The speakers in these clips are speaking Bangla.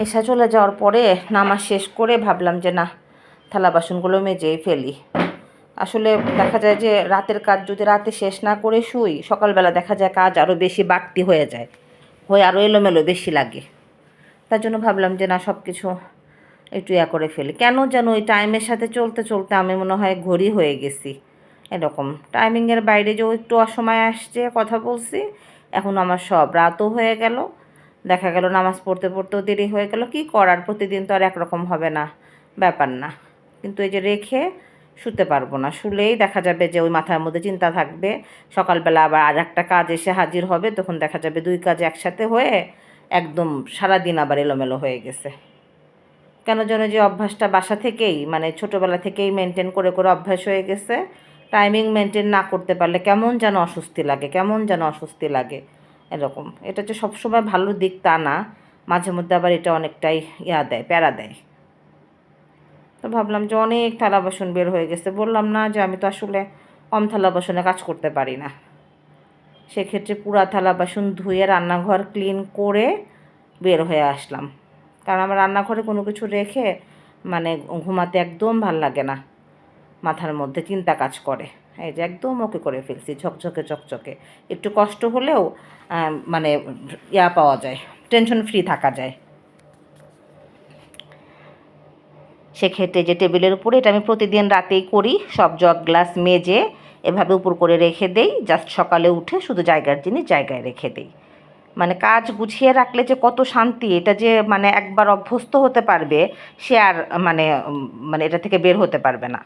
এসা চলে যাওয়ার পরে নামাজ শেষ করে ভাবলাম যে না, থালা বাসনগুলো মেজেই ফেলি। আসলে দেখা যায় যে রাতের কাজ যদি রাতে শেষ না করে শুই, সকালবেলা দেখা যায় কাজ আরও বেশি বাড়তি হয়ে যায়, হয়ে আরও এলোমেলো বেশি লাগে। তার জন্য ভাবলাম যে না সব কিছু একটু ইয়া করে ফেলি। কেন যেন ওই টাইমের সাথে চলতে চলতে আমি মনে হয় ঘড়ি হয়ে গেছি। এরকম টাইমিংয়ের বাইরে যে একটু অসময় আসছে কথা বলছি, এখন আমার সব রাতও হয়ে গেল। দেখা গেল নামাজ পড়তে পড়তেও দেরি হয়ে গেল, কি করার? প্রতিদিন তো আর একরকম হবে না, ব্যাপার না। কিন্তু এই যে রেখে শুতে পারব না, শুলেই দেখা যাবে যে ওই মাথার মধ্যে চিন্তা থাকবে। সকালবেলা আবার আর একটা কাজ এসে হাজির হবে, তখন দেখা যাবে দুই কাজ একসাথে হয়ে একদম সারাদিন আবার এলোমেলো হয়ে গেছে। কেন যেন যে অভ্যাসটা বাসা থেকেই মানে ছোটোবেলা থেকেই মেনটেন করে করে অভ্যাস হয়ে গেছে। টাইমিং মেনটেন না করতে পারলে কেমন যেন অস্বস্তি লাগে, কেমন যেন অস্বস্তি লাগে। এরকম। এটা যে সবসময় ভালো দিক তা না, মাঝে মধ্যে আবার এটা অনেকটাই ইয়া দেয়, প্যারা দেয়। তো ভাবলাম যে অনেক থালা বাসন বের হয়ে গেছে, বললাম না যে আমি তো আসলে কম থালা বাসনে কাজ করতে পারি না। সেক্ষেত্রে পুরা থালা বাসন ধুয়ে রান্নাঘর ক্লিন করে বের হয়ে আসলাম। কারণ আমার রান্নাঘরে কোনো কিছু রেখে মানে ঘুমাতে একদম ভালো লাগে না। মাথার মধ্যে চিন্তা কাজ করে। এই যে একদম ওকে করে ফেলছি, ঝকঝকে, চকচকে। একটু কষ্ট হলেও মানে ইয়া পাওয়া যায় টেনশন ফ্রি থাকা যায়। সেক্ষেত্রে যে টেবিলের উপরে এটা আমি প্রতিদিন রাতেই করি, সব জগ গ্লাস মেজে এভাবে উপর করে রেখে দেই জাস্ট সকালে উঠে শুধু জায়গার জিনিস জায়গায় রেখে দেই। মানে কাজ গুছিয়ে রাখলে যে কত শান্তি, এটা যে মানে একবার অভ্যস্ত হতে পারবে, সে আর মানে মানে এটা থেকে বের হতে পারবে না।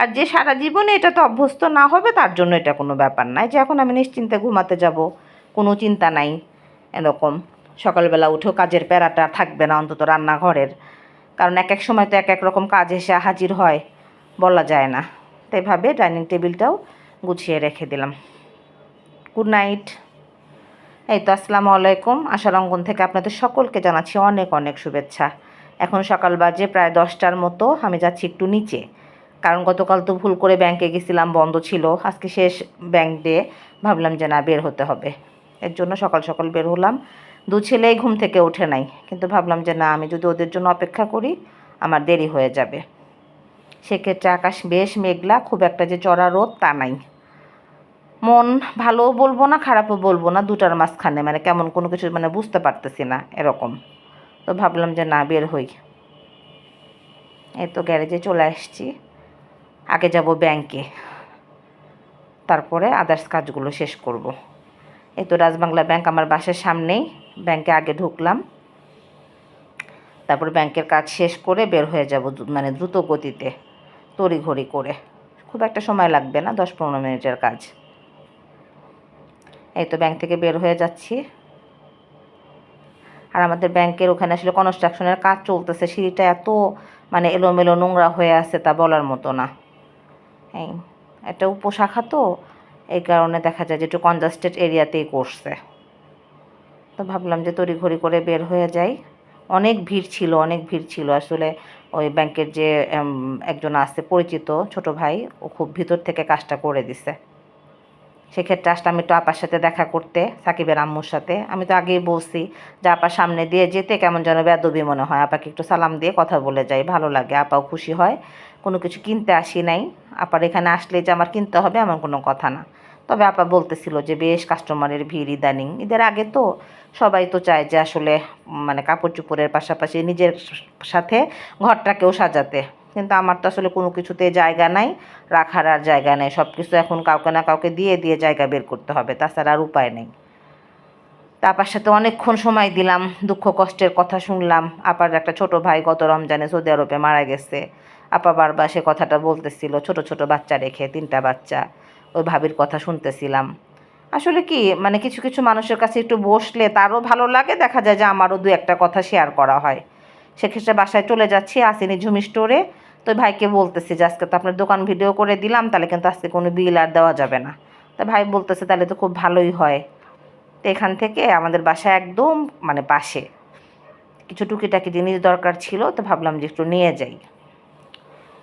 আর যে সারা জীবনে এটা তো অভ্যস্ত না হবে, তার জন্য এটা কোনো ব্যাপার নাই যে এখন আমি নিশ্চিন্তে ঘুমাতে যাব, কোনো চিন্তা নাই, এরকম। সকালবেলা উঠেও কাজের প্যারাটা থাকবে না, অন্তত রান্নাঘরের। কারণ এক এক সময় তো এক এক রকম কাজ এসে হাজির হয়, বলা যায় না। তো এভাবে ডাইনিং টেবিলটাও গুছিয়ে রেখে দিলাম। গুড নাইট এই তো, আসসালামু আলাইকুম। আশার অঙ্গন থেকে আপনাদের সকলকে জানাচ্ছি অনেক অনেক শুভেচ্ছা। এখন সকাল বাজে প্রায় দশটার মতো, আমি যাচ্ছি একটু নিচে। কারণ গতকাল তো ভুল করে ব্যাংকে গেছিলাম, বন্ধ ছিল। আজকে শেষ ব্যাংক ডে ভাবলাম যে না, বের হতে হবে। এর জন্য সকাল সকাল বের হলাম। দু ছেলেই ঘুম থেকে ওঠে নাই। কিন্তু ভাবলাম যে না, আমি যদি ওদের জন্য অপেক্ষা করি, আমার দেরি হয়ে যাবে। সেক্ষেত্রে আকাশ বেশ মেঘলা, খুব একটা যে চড়া রোদ তা নাই। মন ভালোও বলব না, খারাপও বলব না, দুটার মাঝখানে। মানে কেমন কোনো কিছু মানে বুঝতে পারতেছি না এরকম। তো ভাবলাম যে না, বের হই। এই তো গ্যারেজে চলে আসছি। আগে যাব ব্যাংকে। তারপরে আদার্স কাজগুলো শেষ করব। এই তো রাজবাংলা ব্যাংক আমার বাসার সামনেই। ব্যাংকে আগে ঢুকলাম। তারপর ব্যাংকের কাজ শেষ করে বের হয়ে যাব মানে দ্রুত গতিতে, তড়িঘড়ি করে। খুব একটা সময় লাগবে না, দশ পনেরো মিনিটের কাজ। এই তো ব্যাংক থেকে বের হয়ে যাচ্ছি। আর আমাদের ব্যাংকের ওখানে আসলে কনস্ট্রাকশনের কাজ চলতেছে। সিঁড়িটা এত মানে এলোমেলো নোংরা হয়ে আছে তা বলার মতো না। এই একটা উপশাখা তো, এই কারণে দেখা যায় যে একটু কনজাস্টেড এরিয়াতেই করছে। তো ভাবলাম যে তড়িঘড়ি করে বের হয়ে যাই। অনেক ভিড় ছিল, অনেক ভিড় ছিল। আসলে ওই ব্যাংকের যে একজন আছে পরিচিত, ছোট ভাই, ও খুব ভিতর থেকে কাজটা করে দিছে। সেক্ষেত্রে আসলে আমি একটু আপার সাথে দেখা করতে, সাকিবের আম্মুর সাথে। আমি তো আগেই বলছি যে আপার সামনে দিয়ে যেতে কেমন যেন বেদবি মনে হয়। আপাকে একটু সালাম দিয়ে কথা বলে যাই, ভালো লাগে, আপাও খুশি হয়। কোনো কিছু কিনতে আসি নাই। আপার এখানে আসলে যে আমার কিনতে হবে এমন কোনো কথা না। তবে আপা বলতেছিল যে বেশ কাস্টমারের ভিড় ইদানিং। ঈদের আগে তো সবাই তো চায় যে আসলে মানে কাপড় চোপড়ের পাশাপাশি নিজের সাথে ঘরটাকেও সাজাতে। কিন্তু আমার তো আসলে কোনো কিছুতে জায়গা নাই, রাখার আর জায়গা নেই। সব কিছু এখন কাউকে না কাউকে দিয়ে দিয়ে জায়গা বের করতে হবে, তাছাড়া আর উপায় নেই। তা আপার সাথে অনেকক্ষণ সময় দিলাম দুঃখ কষ্টের কথা শুনলাম। আপার একটা ছোট ভাই গত রমজানে সৌদি আরবে মারা গেছে। আপা বারবার সে কথাটা বলতেছিল, ছোট ছোট বাচ্চা রেখে, তিনটা বাচ্চা। ওই ভাবির কথা শুনতেছিলাম। আসলে কি মানে কিছু কিছু মানুষের কাছে একটু বসলে তারও ভালো লাগে, দেখা যায় যে আমারও দু একটা কথা শেয়ার করা হয়। সেক্ষেত্রে বাসায় চলে যাচ্ছি, আসিনি ঝুমি স্টোরে তো ভাইকে বলতেছি যে, আজকে তো আপনার দোকান ভিডিও করে দিলাম, তাহলে কিন্তু আজকে কোনো বিল আর দেওয়া যাবে না। তা ভাই বলতেছে, তাহলে তো খুব ভালোই হয়। তো এখান থেকে আমাদের বাসা একদম মানে পাশে। কিছু টুকিটাকি জিনিস দরকার ছিল, তো ভাবলাম যে একটু নিয়ে যাই।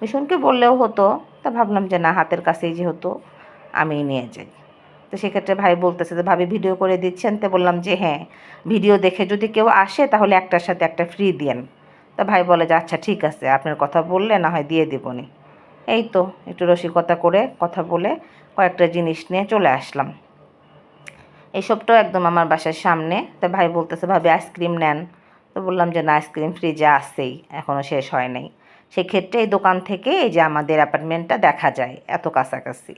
মিশনকে বললেও হতো, তা ভাবলাম যে না, হাতের কাছেই যেহেতু আমিই নিয়ে যাই। তো সেক্ষেত্রে ভাই বলতেছে যে, ভাবি ভিডিও করে দিচ্ছেন? তো বললাম যে হ্যাঁ ভিডিও দেখে যদি কেউ আসে, তাহলে একটার সাথে একটা ফ্রি দিয়েন। তা ভাই বলে যে আচ্ছা ঠিক আছে, আপনার কথা বললে, না হয় দিয়ে দেবনি। এই তো, একটু রসিকতা করে কথা বলে কয়েকটা জিনিস নিয়ে চলে আসলাম। এইসবটাও একদম আমার বাসার সামনে। তা ভাই বলতেছে, ভাবি আইসক্রিম নেন। তো বললাম যে, না আইসক্রিম ফ্রিজে আসেই এখনও শেষ হয় নাই। সেক্ষেত্রে এই দোকান থেকে এই যে আমাদের অ্যাপার্টমেন্টটা দেখা যায় এত কাছাকাছি।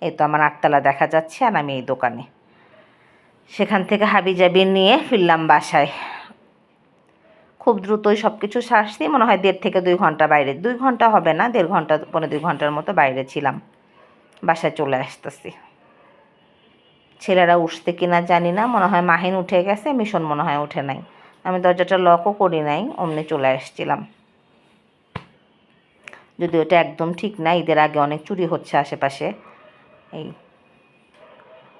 এই তো আমার আটতলা দেখা যাচ্ছে আর আমি এই দোকানে। সেখান থেকে হাবি জাবি নিয়ে ফিরলাম বাসায়। খুব দ্রুতই সব কিছু সারছি, মনে হয় দেড় থেকে দুই ঘণ্টা বাইরে। দুই ঘণ্টা হবে না, দেড় ঘণ্টা পনেরো দুই ঘণ্টার মতো বাইরে ছিলাম। বাসায় চলে আসতেছি। ছেলেরা উঠতে কিনা জানি না, মনে হয় মাহিন উঠে গেছে, মিশন মনে হয় উঠে নাই। আমি দরজাটা লকও করি নাই, অমনি চলে আসছিলাম। যদি ওটা একদম ঠিক না, ঈদের আগে অনেক চুরি হচ্ছে আশেপাশে। এই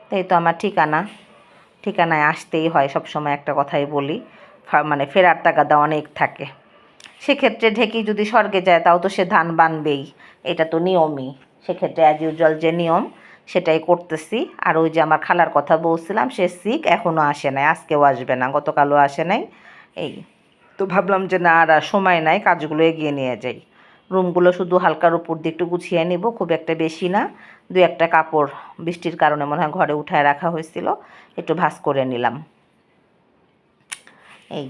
তাই তো আমার ঠিকানা। ঠিকানায় আসতেই হয় সব সময় একটা কথাই বলি। মানে ফেরার তাগাদা অনেক থাকে। সেক্ষেত্রে ঢেকি যদি স্বর্গে যায়, তাও তো সে ধান বানবেই। এটা তো নিয়মই। সেক্ষেত্রে অ্যাজ ইউজুয়াল যে নিয়ম, সেটাই করতেছি। আর ওই যে আমার খালার কথা বলছিলাম, সে সিক এখনও আসে নাই। আজকেও আসবে না, গতকালও আসে নাই। এই, তো ভাবলাম যে না আর সময় নাই, কাজগুলো এগিয়ে নিয়ে যাই। রুমগুলো শুধু হালকার উপর দিয়ে একটু গুছিয়ে নিব, খুব একটা বেশি না। দু একটা কাপড় বৃষ্টির কারণে মনে হয় ঘরে উঠায় রাখা হয়েছিল, একটু ভাঁজ করে নিলাম। এই,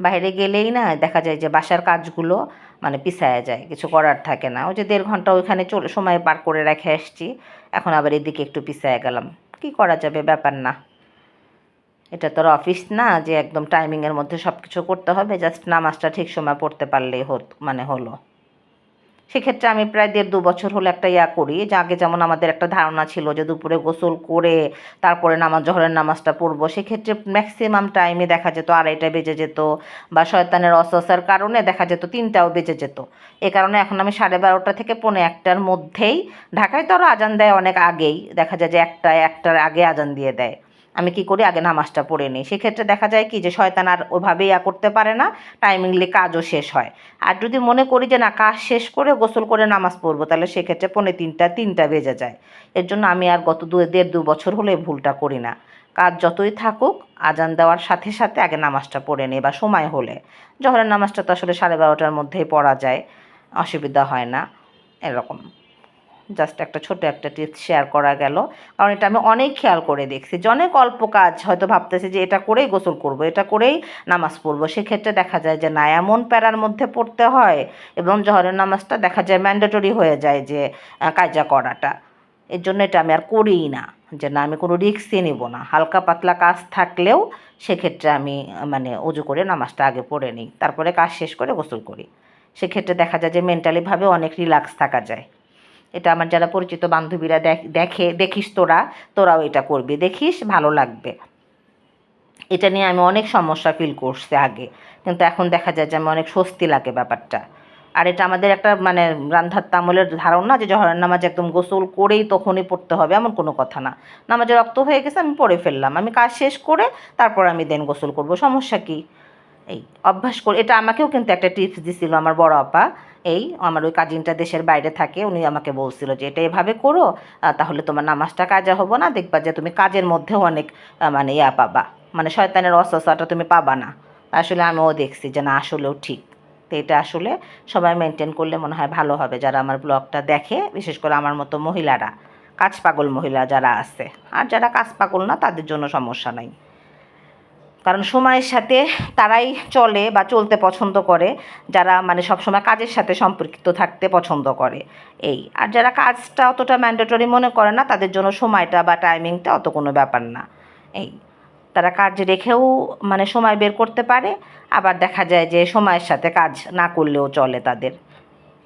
বাইরে গেলেই না দেখা যায় যে বাসার কাজগুলো মানে পিছায়া যায়, কিছু করার থাকে না। ওই যে দেড় ঘণ্টা ওইখানে চলে সময় পার করে রেখে আসছি, এখন আবার এদিকে একটু পিছায়া গেলাম। কি করা যাবে ব্যাপার না। এটা তোর অফিস না, যে একদম টাইমিংয়ের মধ্যে সব কিছু করতে হবে জাস্ট নামাজটা ঠিক সময় পড়তে পারলেই হত মানে হলো। সেক্ষেত্রে আমি প্রায় দেড় দু বছর হলো একটা ইয়া করি, যে আগে যেমন আমাদের একটা ধারণা ছিল যে দুপুরে গোসল করে তারপরে নামাজ, জহরের নামাজটা পড়ব, সেক্ষেত্রে ম্যাক্সিমাম টাইমে দেখা যেত আড়াইটা বেজে যেত বা শয়তানের অসসার কারণে দেখা যেত তিনটাও বেজে যেত। এ কারণে এখন আমি সাড়ে বারোটা থেকে পৌনে একটার মধ্যেই ঢাকায়, তো আরও আজান দেয় অনেক আগেই, দেখা যায় যে একটা একটার আগে আজান দিয়ে দেয়। আমি কি করি? আগে নামাজটা পড়ে নিই। সেক্ষেত্রে দেখা যায় কি যে শয়তান আর ওভাবে ইয়া করতে পারে না টাইমিংলি কাজও শেষ হয়। আর যদি মনে করি যে না, কাজ শেষ করে গোসল করে নামাজ পড়ব, তাহলে সেক্ষেত্রে পৌনে তিনটা তিনটা বেজে যায়। এর জন্য আমি আর গত দু, দেড় দু বছর হলে ভুলটা করি না। কাজ যতই থাকুক, আজান দেওয়ার সাথে সাথে আগে নামাজটা পড়ে নিই বা সময় হলে। জহরের নামাজটা তো আসলে সাড়ে বারোটার মধ্যেই পড়া যায়, অসুবিধা হয় না, এরকম। জাস্ট একটা ছোট একটা টিপস শেয়ার করা গেল। কারণ এটা আমি অনেক খেয়াল করে দেখছি। যে অনেক অল্প কাজ হয়তো ভাবতেছি যে এটা করেই গোসল করব, এটা করেই নামাজ পড়ব। সেক্ষেত্রে দেখা যায় যে না, এমন প্যারার মধ্যে পড়তে হয় এবং জহরের নামাজটা দেখা যায় ম্যান্ডেটরি হয়ে যায় যে কাজা করাটা। এর জন্য এটা আমি আর করিই না। যে না, আমি কোনো রিস্কই নিব না। হালকা পাতলা কাজ থাকলেও সেক্ষেত্রে আমি মানে উজু করে নামাজটা আগে পড়ে নিই। তারপরে কাজ শেষ করে গোসল করি। সেক্ষেত্রে দেখা যায় যে মেন্টালিভাবে অনেক রিল্যাক্স থাকা যায়। এটা আমার যারা পরিচিত বান্ধবীরা দেখ- দেখে, দেখিস তোরা, তোরাও এটা করবি। দেখিস, ভালো লাগবে। এটা নিয়ে আমি অনেক সমস্যা ফিল করছি আগে। কিন্তু এখন দেখা যায় যে আমি অনেক স্বস্তি লাগে ব্যাপারটা। আর এটা আমাদের একটা মানে রান্ধার তামলের ধারণা যে জহরের নামাজ একদম গোসল করেই তখনই পড়তে হবে এমন কোনো কথা না। নামাজে রক্ত হয়ে গেছে, আমি পড়ে ফেললাম। আমি কাজ শেষ করে তারপর আমি দেন গোসল করব। সমস্যা কি? এই অভ্যাস করে, এটা আমাকেও কিন্তু একটা টিপস দিছিল আমার বড় আপা। এই আমার ওই কাজিনটা দেশের বাইরে থাকে, উনি আমাকে বলছিল যে, এটা এভাবে করো তাহলে তোমার নামাজটা কাজা হব না, দেখবা যে তুমি কাজের মধ্যেও অনেক মানে ইয়া পাবা। মানে শয়তানের অসসাটা তুমি পাবা না। আসলে আমিও দেখছি যে, না, আসলেও ঠিক। তো এটা আসলে সবাই মেনটেন করলে মনে হয় ভালো হবে, যারা আমার ব্লগটা দেখে, বিশেষ করে আমার মতো মহিলারা, কাজ পাগল মহিলা যারা আছে। আর যারা কাজ পাগল না, তাদের জন্য সমস্যা নাই। কারণ সময়ের সাথে তারাই চলে বা চলতে পছন্দ করে, যারা মানে সবসময় কাজের সাথে সম্পর্কিত থাকতে পছন্দ করে এই। আর যারা কাজটা অতটা ম্যান্ডেটরি মনে করে না, তাদের জন্য সময়টা বা টাইমিংটা অত কোনো ব্যাপার না এই। তারা কাজ রেখেও মানে সময় বের করতে পারে, আবার দেখা যায় যে সময়ের সাথে কাজ না করলেও চলে তাদের।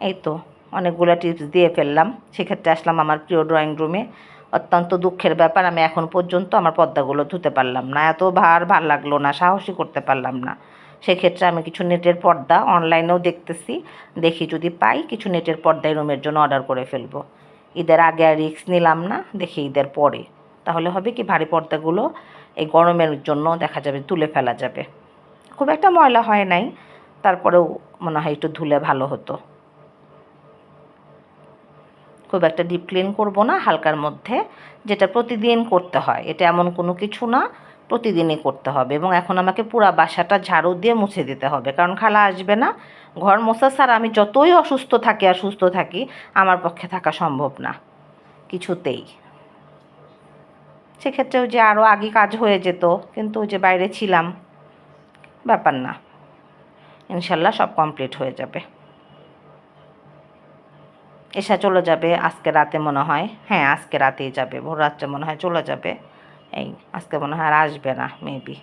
এই তো, অনেকগুলো টিপস দিয়ে ফেললাম। সেক্ষেত্রে আসলাম আমার প্রিয় ড্রয়িং রুমে অত্যন্ত দুঃখের ব্যাপার। আমি এখন পর্যন্ত আমার পর্দাগুলো ধুতে পারলাম না। এত ভার ভালো লাগল না সাহসী করতে পারলাম না। সেক্ষেত্রে আমি কিছু নেটের পর্দা অনলাইনেও দেখতেছি। দেখি যদি পাই, কিছু নেটের পর্দায় রুমের জন্য অর্ডার করে ফেলব। ঈদের আগে আর রিস্ক নিলাম না, দেখি ঈদের পরে। তাহলে হবে কি, ভারী পর্দাগুলো এই গরমের জন্য দেখা যাবে তুলে ফেলা যাবে। খুব একটা ময়লা হয় নাই, তারপরেও মনে হয় একটু ধুলে ভালো হতো। খুব একটা ডিপ ক্লিন করব না হালকার মধ্যে, যেটা প্রতিদিন করতে হয়। এটা এমন কোনো কিছু না, প্রতিদিনই করতে হবে এবং এখন আমাকে পুরো বাসাটা ঝাড়ু দিয়ে মুছে দিতে হবে, কারণ খালা আসবে না। ঘর মোছা ছাড়া আমি যতই অসুস্থ থাকি আর সুস্থ থাকি, আমার পক্ষে থাকা সম্ভব না, কিছুতেই। সেক্ষেত্রেও যে আরও আগে কাজ হয়ে যেত, কিন্তু ওই যে বাইরে ছিলাম, ব্যাপার না। ইনশাল্লাহ সব কমপ্লিট হয়ে যাবে। এসা চলে যাবে, আজকে রাতে মনে হয়। হ্যাঁ আজকে রাতেই যাবে, ভোর রাত্রে মনে হয় চলে যাবে। এই, আজকে মনে হয় আর আসবে না মেবি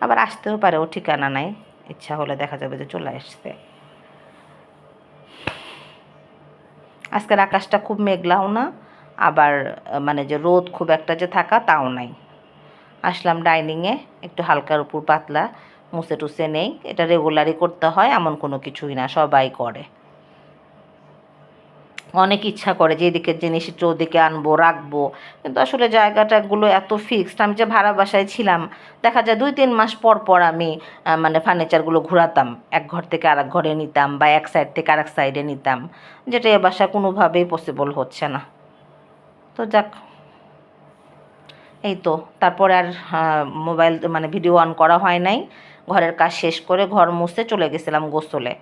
আবার আসতেও পারে, ও ঠিকানা নাই। ইচ্ছা হলে দেখা যাবে যে চলে আসছে। আজকের আকাশটা খুব মেঘলাও না, আবার মানে যে রোদ খুব একটা যে থাকা তাও নাই। আসলাম ডাইনিংয়ে, একটু হালকার উপর পাতলা, মুছে টুসে নেই। এটা রেগুলারই করতে হয়, এমন কোনো কিছুই না, সবাই করে। অনেক ইচ্ছা করে যে এদিকের জিনিস একটু ওদিকে আনব, রাখব। কিন্তু আসলে জায়গাটাগুলো এত ফিক্সড আমি যে ভাড়া বাসায় ছিলাম, দেখা যায় দুই তিন মাস পর পর আমি মানে ফার্নিচারগুলো ঘোরাতাম। এক ঘর থেকে আরেক ঘরে নিতাম বা এক সাইড থেকে আরেক সাইডে নিতাম। যেটা এ বাসায় কোনোভাবেই পসিবল হচ্ছে না। তো যাক। এই তো, তারপরে আর মোবাইল মানে ভিডিও অন করা হয় নাই। ঘরের কাজ শেষ করে ঘর মুছতে চলে গেছিলাম গোসলে।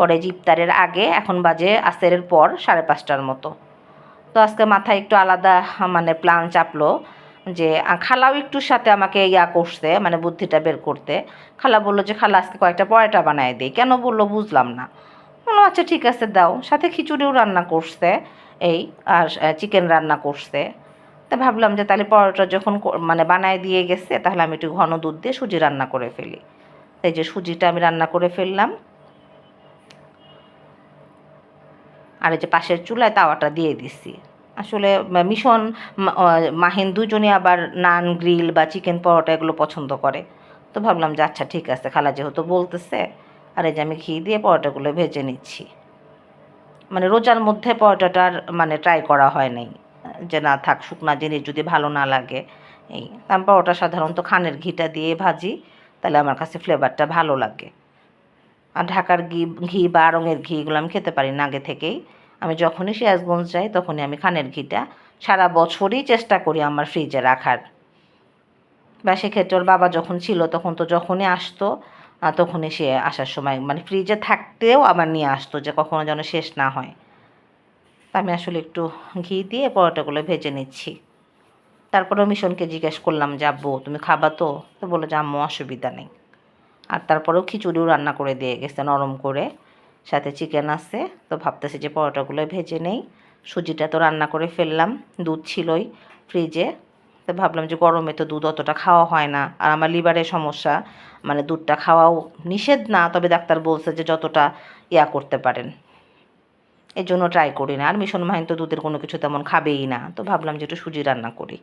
পরে ইফতারের আগে, এখন বাজে আসেরের পর সাড়ে পাঁচটার মতো। তো আজকে মাথায় একটু আলাদা মানে প্ল্যান চাপলো যে খালাও একটু সাথে আমাকে ইয়া করছে মানে বুদ্ধিটা বের করতে। খালা বলল যে, খালা, আজকে কয়েকটা পরোটা বানায় দিই কেন বলল বুঝলাম না। বলল আচ্ছা ঠিক আছে, দাও। সাথে খিচুড়িও রান্না করছে, এই, আর চিকেন রান্না করছে। তা ভাবলাম যে, তাহলে পরোটা যখন মানে বানায় দিয়ে গেছে, তাহলে আমি একটু ঘন দুধ দিয়ে সুজি রান্না করে ফেলি। এই যে সুজিটা আমি রান্না করে ফেললাম আর এই যে পাশের চুলায় তাওয়াটা দিয়ে দিছি। আসলে মিশন মাহিন দুজনে আবার নান, গ্রিল বা চিকেন পরোটা এগুলো পছন্দ করে। তো ভাবলাম যে আচ্ছা ঠিক আছে, খালা যেহেতু বলতেছে, আর এই যে আমি ঘি দিয়ে পরোটাগুলো ভেজে নিচ্ছি। মানে রোজার মধ্যে পরোটাটার মানে ট্রাই করা হয় নাই, যে না থাক, শুকনা জিনিস যদি ভালো না লাগে, এই আমি পরোটা সাধারণত খানের ঘিটা দিয়ে ভাজি, তাহলে আমার কাছে ফ্লেভারটা ভালো লাগে। আর ঢাকার ঘি ঘি বা রঙের ঘি এগুলো আমি খেতে পারি না আগে থেকেই। আমি যখনই সিরাজগঞ্জ যাই তখনই আমি খানের ঘিটা সারা বছরই চেষ্টা করি আমার ফ্রিজে রাখার। বা সেক্ষেত্রে ওর বাবা যখন ছিল তখন তো যখনই আসতো তখনই সে আসার সময় মানে ফ্রিজে থাকতেও আবার নিয়ে আসতো যে কখনো যেন শেষ না হয়। তা আমি আসলে একটু ঘি দিয়ে পরোটাগুলো ভেজে নিচ্ছি। তারপরেও মিশনকে জিজ্ঞেস করলাম যে, আব্বু, তুমি খাবা তো? বলে যে, আম্মু, অসুবিধা নেই। আর তারপরেও খিচুড়িও রান্না করে দিয়ে গেছে, নরম করে। সাথে চিকেন আছে, তো ভাবতেছি যে পরোটাগুলো ভেজে নেই। সুজিটা তো রান্না করে ফেললাম, দুধ ছিলই ফ্রিজে তো ভাবলাম যে গরমে তো দুধ অতটা খাওয়া হয় না। আর আমার লিভারের সমস্যা মানে দুধটা খাওয়াও নিষেধ না, তবে ডাক্তার বলছে যে যতটা ইয়া করতে পারেন। এই জন্য ট্রাই করি না। আর মিশন মাহিন তো দুধের কোনো কিছু তেমন খাবেই না। তো ভাবলাম যে একটু সুজি রান্না করি।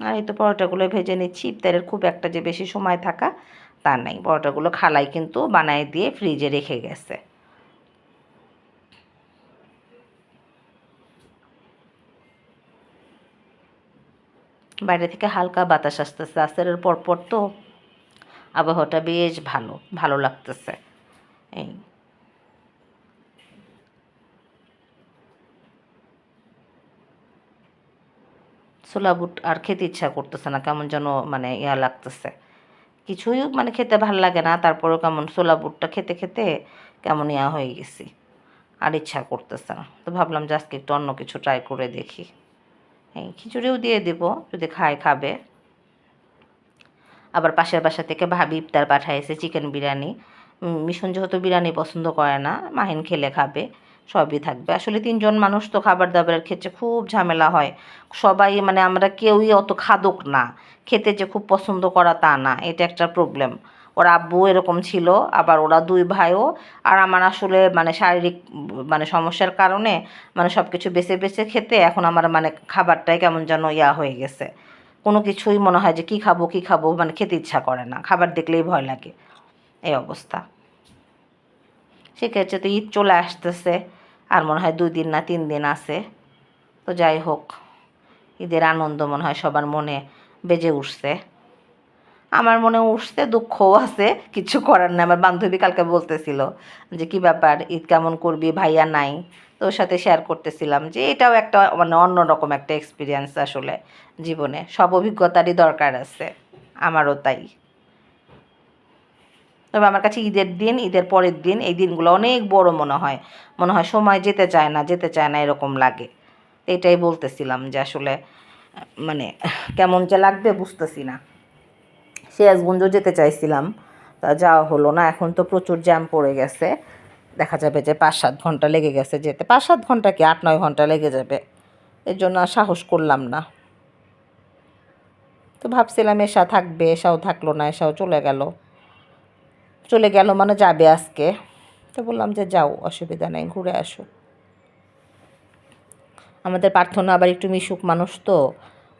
আর এই তো পরোটাগুলো ভেজে নিচ্ছি। ইফতারের খুব একটা যে বেশি সময় থাকা তা নাই। পরোটাগুলো খালাই কিন্তু বানায় দিয়ে ফ্রিজে রেখে গেছে। বাইরে থেকে হালকা বাতাস আসতেছে। আসরের পরপর তো আবহাওয়াটা বেশ ভালো ভালো লাগতেছে। এই ছোলা বুট আর খেতে ইচ্ছা করতেছে না, কেমন যেন মানে ইয়া লাগতেছে। কিছুই মানে খেতে ভালো লাগে না, তারপরেও কেমন ছোলা বুটটা খেতে খেতে কেমন ইয়া হয়ে গেছি, আর ইচ্ছা করতেছে না। তো ভাবলাম যে আজকে একটু অন্য কিছু ট্রাই করে দেখি। এই খিচুড়িও দিয়ে দিব, যদি খায় খাবে। আবার পাশের বাসা থেকে ভাবি ইফতার পাঠাইছে, চিকেন বিরিয়ানি। মিশন যেহেতু বিরিয়ানি পছন্দ করে না, মাহিন খেলে খাবে। সবই থাকবে। আসলে তিনজন মানুষ তো খাবার দাবারের ক্ষেত্রে খুব ঝামেলা হয়। সবাই মানে আমরা কেউই অত খাদক না। খেতে যে খুব পছন্দ করা তা না, এটা একটা প্রবলেম ওর আব্বু এরকম ছিল, আবার ওরা দুই ভাইও। আর আমার আসলে মানে শারীরিক মানে সমস্যার কারণে মানে সব কিছু বেছে বেছে খেতে এখন আমার মানে খাবারটাই কেমন যেন ইয়া হয়ে গেছে। কোনো কিছুই মনে হয় যে কী খাব কী খাব মানে খেতে ইচ্ছা করে না। খাবার দেখলেই ভয় লাগে। এই অবস্থা। সেক্ষেত্রে তো ঈদ চলে আসতেছে। আর মনে হয় দুই দিন না তিন দিন আছে। তো যাই হোক, ঈদের আনন্দ মনে হয় সবার মনে বেজে উঠছে। আমার মনে উঠছে, দুঃখও আছে, কিছু করার নাই। আমার বান্ধবী কালকে বলতেছিল যে, কি ব্যাপার, ঈদ কেমন করবি, ভাইয়া নাই? তো ওর সাথে শেয়ার করতেছিলাম যে, এটাও একটা মানে অন্যরকম একটা এক্সপিরিয়েন্স আসলে জীবনে। সব অভিজ্ঞতারই দরকার আছে, আমারও তাই। তবে আমার কাছে ঈদের দিন, ঈদের পরের দিন এই দিনগুলো অনেক বড় মনে হয়। মনে হয় সময় যেতে চায় না, যেতে চায় না এরকম লাগে। এটাই বলতেছিলাম যে আসলে মানে কেমন যে লাগবে বুঝতেছি না। সিরাজগঞ্জও যেতে চাইছিলাম, তা যাওয়া হলো না। এখন তো প্রচুর জ্যাম পড়ে গেছে। দেখা যাবে যে পাঁচ সাত ঘণ্টা লেগে গেছে যেতে। পাঁচ সাত ঘণ্টা কি? আট নয় ঘণ্টা লেগে যাবে। এর জন্য আর সাহস করলাম না। তো ভাবছিলাম এসা থাকবে, এসাও থাকল না, এসাও চলে গেল। চলে গেল মানে যাবে আজকে। তো বললাম যে যাও, অসুবিধা নেই, ঘুরে আসো। আমাদের প্রার্থনা আবার একটু মিশুক মানুষ তো,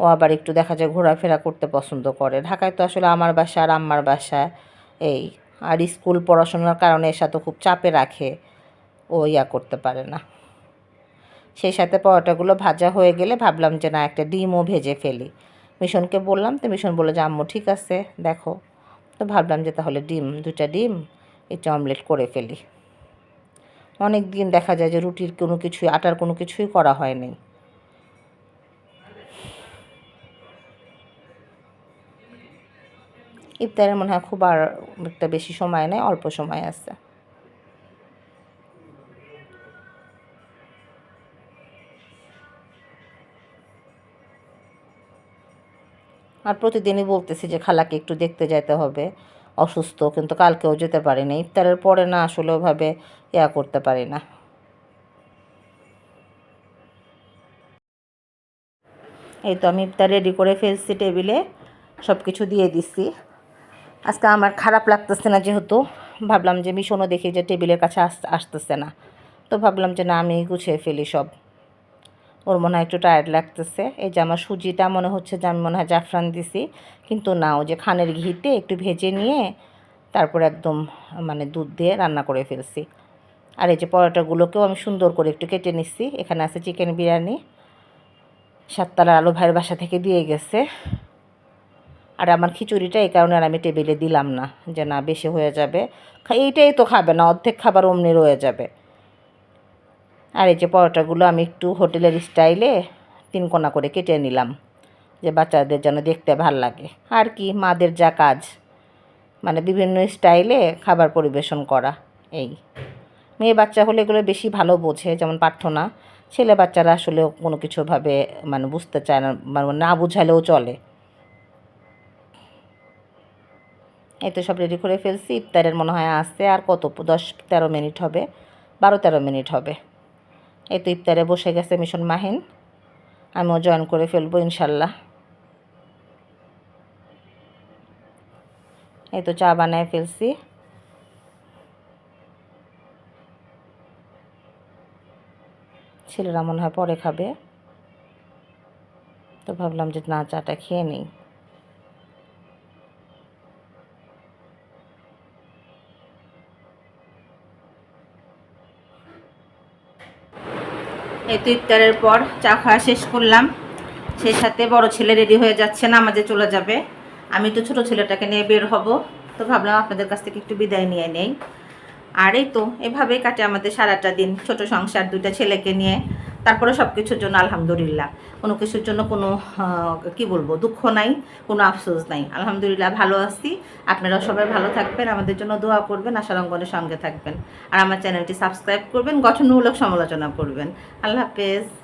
ও আবার একটু দেখা যায় ঘোরাফেরা করতে পছন্দ করে। ঢাকায় তো আসলে আমার বাসা আর আম্মার বাসা, এই, আর স্কুল পড়াশোনার কারণে এসা তো খুব চাপে রাখে, ও ইয়া করতে পারে না। সেই সাথে পরোটাগুলো ভাজা হয়ে গেলে ভাবলাম যে না, একটা ডিমও ভেজে ফেলি। মিশনকে বললাম, তো মিশন বলে যে, আম্মু, ঠিক আছে, দেখো। তো ভাবলাম যে তাহলে ডিম দুটা ডিম, একটু অমলেট করে ফেলি। অনেক দিন দেখা যায় যে রুটির কোনো কিছুই, আটার কোনো কিছুই করা হয়নি ইফতারের মনে হয় খুব আর একটা বেশি সময় নেয় অল্প সময় আছে। আর প্রতিদিনই বলতেছি যে খালাকে একটু দেখতে যেতে হবে, অসুস্থ, কিন্তু কালকেও যেতে পারি না ইফতারের পরে না, আসলে ওভাবে ইয়া করতে পারি না। এই তো আমি ইফতার রেডি করে ফেলছি টেবিলে সব কিছু দিয়ে দিছি। আজকে আমার খারাপ লাগতেছে না যেহেতু, ভাবলাম যে মিশনও দেখি যে টেবিলের কাছে আস, আসতেছে না। তো ভাবলাম যে না, আমি গুছিয়ে ফেলি সব। ওর মনে হয় একটু টায়ার্ড লাগতেছে। এই যে আমার সুজিটা মনে হচ্ছে যে আমি মনে হয় জাফরান দিছি। কিন্তু না ও যে খানের ঘিতে একটু ভেজে নিয়ে তারপর একদম মানে দুধ দিয়ে রান্না করে ফেলছি। আর এই যে পরোটাগুলোকেও আমি সুন্দর করে একটু কেটে নিচ্ছি এখানে আছে চিকেন বিরিয়ানি। সাততলার আলু ভাইয়ের বাসা থেকে দিয়ে গেছে। আর আমার খিচুড়িটা এই কারণে আর আমি টেবিলে দিলাম না, যে না বেশি হয়ে যাবে। এইটাই তো খাবে না, অর্ধেক খাবার অমনি রয়ে যাবে। আর এই যে পরোটাগুলো আমি একটু হোটেলের স্টাইলে তিন কোনা করে কেটে নিলাম, যে বাচ্চাদের যেন দেখতে ভালো লাগে। আর কি, মাদের যা কাজ মানে বিভিন্ন স্টাইলে খাবার পরিবেশন করা, এই। মেয়ে বাচ্চা হলে এগুলো বেশি ভালো বোঝে, যেমন প্রার্থনা। ছেলে বাচ্চারা আসলে কোনো কিছুভাবে মানে বুঝতে চায় না মানে না বুঝালেও চলে। এই তো সব রেডি করে ফেলছি, ইফতারের মনে হয় আসতে আর কত, দশ তেরো মিনিট হবে, বারো তেরো মিনিট হবে। এই তো ইফতারে বসে গেছে মিশন মাহিন। আমিও জয়েন করে ফেলব ইনশাল্লাহ। এই তো চা বানায় ফেলছি। ছেলেরা মনে হয় পরে খাবে। তো ভাবলাম যে না, চাটা খেয়ে নিই। এই তো ইফতারের পর চা খাওয়া শেষ করলাম। সেই সাথে বড় ছেলে রেডি হয়ে যাচ্ছে না আমাদের চলে যাবে। আমি তো ছোট ছেলেটাকে নিয়ে বের হব, তো ভাবলাম আপনাদের কাছ থেকে একটু বিদায় নিয়ে নেই। আর এই তো, এভাবেই কাটে আমাদের সারাটা দিন, ছোট সংসার, দুইটা ছেলেকে নিয়ে। তারপরে সব কিছুর জন্য আলহামদুলিল্লাহ। কোনো কিছুর জন্য কোনো কি বলব, দুঃখ নাই, কোনো আফসোস নাই। আলহামদুলিল্লাহ ভালো আছি। আপনারা সবাই ভালো থাকবেন, আমাদের জন্য দোয়া করবেন আশারঙ্গনের সঙ্গে থাকবেন। আর আমার চ্যানেলটি সাবস্ক্রাইব করবেন, গঠনমূলক সমালোচনা করবেন। আল্লাহ হাফেজ।